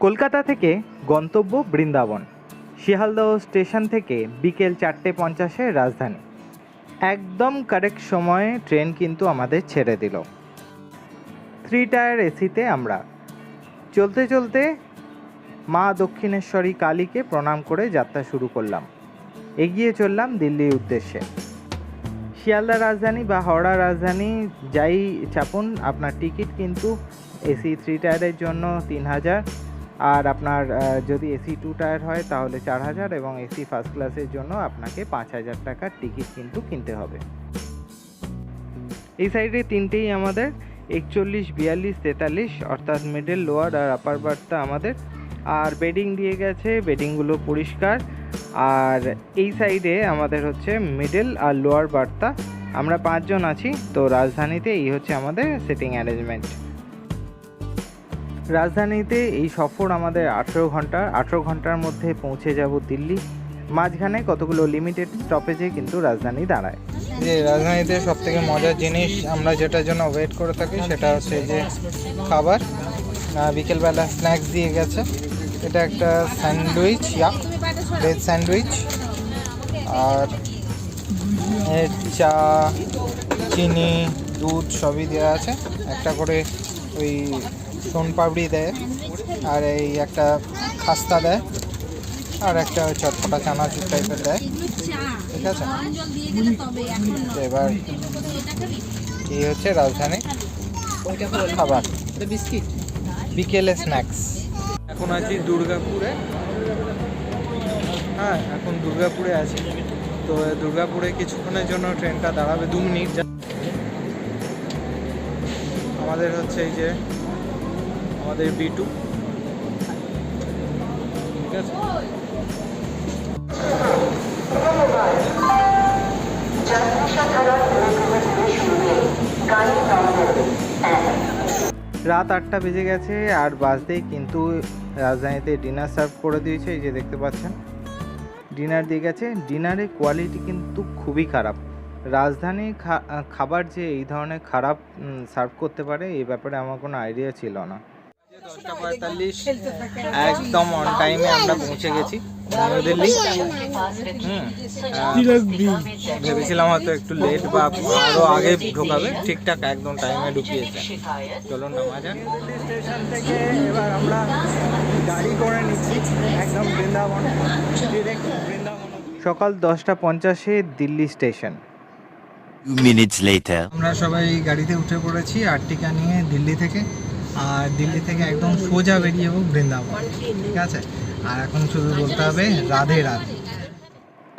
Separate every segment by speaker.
Speaker 1: কলকাতা থেকে গন্তব্য বৃন্দাবন, শিয়ালদহ স্টেশন থেকে বিকেল চারটে পঞ্চাশে রাজধানী। একদম কারেক্ট সময়ে ট্রেন কিন্তু আমাদের ছেড়ে দিল। থ্রি টায়ার এসিতে আমরা। চলতে চলতে মা দক্ষিণেশ্বরী কালীকে প্রণাম করে যাত্রা শুরু করলাম। এগিয়ে চললাম দিল্লির উদ্দেশ্যে। শিয়ালদা রাজধানী বা হাওড়া রাজধানী যাই চাপুন, আপনার টিকিট কিন্তু এসি থ্রি টায়ারের জন্য তিন হাজার। আর আপনার যদি এসি টু টায়ার হয় তাহলে চার হাজার এবং এসি ফার্স্ট ক্লাসের জন্য আপনাকে পাঁচ হাজার টাকার টিকিট কিন্তু কিনতে হবে। এই সাইডে তিনটেই আমাদের, একচল্লিশ, বিয়াল্লিশ, তেতাল্লিশ, অর্থাৎ মিডল লোয়ার আর আপার বার্থটা আমাদের। আর বেডিং দিয়ে গেছে বেডিংগুলো পরিষ্কার। আর এই সাইডে আমাদের হচ্ছে মিডল আর লোয়ার বার্থটা আমরা পাঁচজন আছি, তো রাজধানীতে এই হচ্ছে আমাদের সিটিং অ্যারেঞ্জমেন্ট রাজধানীতে এই সফর আমাদের আঠেরো ঘণ্টা, আঠেরো ঘণ্টার মধ্যে পৌঁছে যাব দিল্লি। মাঝখানে কতগুলো লিমিটেড স্টপেজে কিন্তু রাজধানী দাঁড়ায়। যে রাজধানীতে সব থেকে মজার জিনিস আমরা যেটার জন্য ওয়েট করে থাকি সেটা হচ্ছে যে খাবার বিকেলবেলা স্ন্যাক্স দিয়ে গেছে। এটা একটা স্যান্ডউইচ, ইয়া ভেজ স্যান্ডউইচ। আর চা, চিনি, দুধ সবই দেওয়া আছে। একটা করে ওই সোন পাপড়ি দেয়, আর এই একটা খাস্তা দেয়, আর একটা চটপটা চানাচুর টাইপের দেয়। ঠিক আছে? এবার এই হচ্ছে রাজধানী? খাবার। বিকেলে স্ন্যাক্স এখন আছি দুর্গাপুরে। হ্যাঁ এখন দুর্গাপুরে আছি। তো দুর্গাপুরে কিছুক্ষণের জন্য ট্রেনটা দাঁড়াবে, দু মিনিট আমাদের হচ্ছে এই যে আমাদের বি টু ঠিক আছে? রাত আটটা বেজে গেছে আর বাজতেই কিন্তু রাজধানীতে ডিনার সার্ভ করে দিয়েছে, এই যে দেখতে পাচ্ছেন। ডিনার দিয়ে গেছে। ডিনারের কোয়ালিটি কিন্তু খুবই খারাপ। রাজধানী খাবার যে এই ধরনের খারাপ সার্ভ করতে পারে এই ব্যাপারে আমার কোনো আইডিয়া ছিল না। দশটা পঁয়তাল্লিশ একদম অন টাইমে আমরা পৌঁছে গেছি। দিল্লি ভেবেছিলাম হয়তো একটু লেট বা আরও আগে ঢোকাবে। ঠিকঠাক একদম টাইমে ঢুকিয়েছে। চলুন নামা যাক। স্টেশন থেকে এবার আমরা গাড়ি করে নিচ্ছি। একদম বৃন্দাবন ডিরেক্ট বৃন্দাবন সকাল দশটা পঞ্চাশে দিল্লি স্টেশন।
Speaker 2: Minutes later.
Speaker 1: আমরা সবাই গাড়িতে উঠে পড়েছি আর্টিকা নিয়ে দিল্লি থেকে। আর দিল্লি থেকে একদম সোজা বেরিয়ে যাব বৃন্দাবন, ঠিক আছে? আর এখন শুধু বলতে হবে, রাধে রাধে।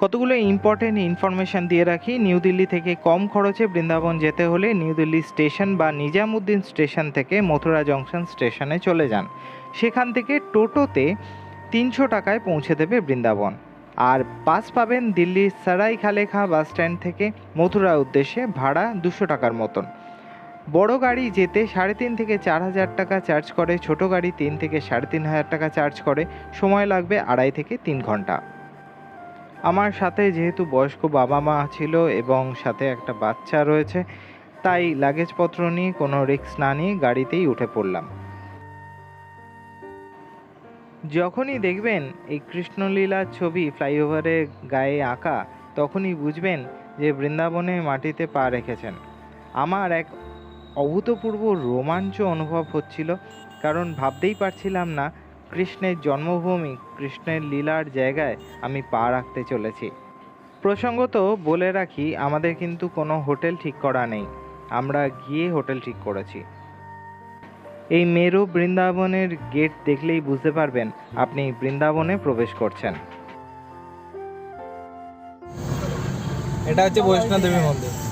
Speaker 1: কতগুলো ইম্পর্টেন্ট ইনফরমেশন দিয়ে রাখি, নিউ দিল্লি থেকে কম খরচে বৃন্দাবন যেতে হলে নিউ দিল্লি স্টেশন বা নিজামুদ্দিন স্টেশন থেকে মথুরা জংশন স্টেশনে চলে যান। সেখান থেকে টোটোতে তিনশো টাকায় পৌঁছে দেবে বৃন্দাবন। আর বাস পাবেন দিল্লির সারাই খালেখা বাস স্ট্যান্ড থেকে মথুরা উদ্দেশ্যে ভাড়া দুশো টাকার মতন। বড় গাড়ি যেতে সাড়ে তিন থেকে চার হাজার টাকা চার্জ করে, ছোট গাড়ি তিন থেকে সাড়ে তিন হাজার টাকা চার্জ করে। সময় লাগবে আড়াই থেকে তিন ঘণ্টা। আমার সাথে যেহেতু বয়স্ক বাবা মা ছিল এবং সাথে একটা বাচ্চা রয়েছে, তাই লাগেজপত্র নিয়ে কোনো রিস্ক না নিয়ে গাড়িতেই উঠে পড়লাম। যখনই দেখবেন এই কৃষ্ণলীলার ছবি ফ্লাইওভারের গায়ে আঁকা, তখনই বুঝবেন যে বৃন্দাবনে মাটিতে পা রেখেছেন। আমার এক অভূতপূর্ব রোমাঞ্চ অনুভব হচ্ছিল, কারণ ভাবতেই পারছিলাম না কৃষ্ণের জন্মভূমি, কৃষ্ণের লীলার জায়গায় আমি পা রাখতে চলেছি। প্রসঙ্গত বলে রাখি, আমাদের কিন্তু কোনো হোটেল ঠিক করা নেই। আমরা গিয়ে হোটেল ঠিক করেছি। এই মেরু বৃন্দাবনের গেট দেখলেই বুঝতে পারবেন আপনি বৃন্দাবনে প্রবেশ করছেন। এটা হচ্ছে বৈষ্ণব দেবী মন্দির।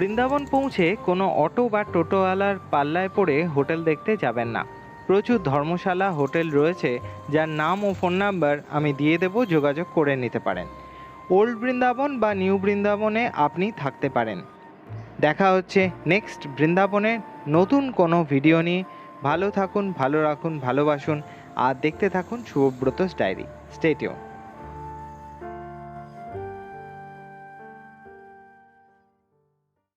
Speaker 1: বৃন্দাবন পৌঁছে কোনো অটো বা টোটোওয়ালার পাল্লায় পড়ে হোটেল দেখতে যাবেন না। প্রচুর ধর্মশালা, হোটেল রয়েছে, যার নাম ও ফোন নাম্বার আমি দিয়ে দেব, যোগাযোগ করে নিতে পারেন। ওল্ড বৃন্দাবন বা নিউ বৃন্দাবনে আপনি থাকতে পারেন। দেখা হচ্ছে নেক্সট বৃন্দাবনের নতুন কোনো ভিডিও নিয়ে। ভালো থাকুন, ভালো রাখুন, ভালোবাসুন। আর দেখতে থাকুন শুভব্রতস ডায়েরি। স্টেটিও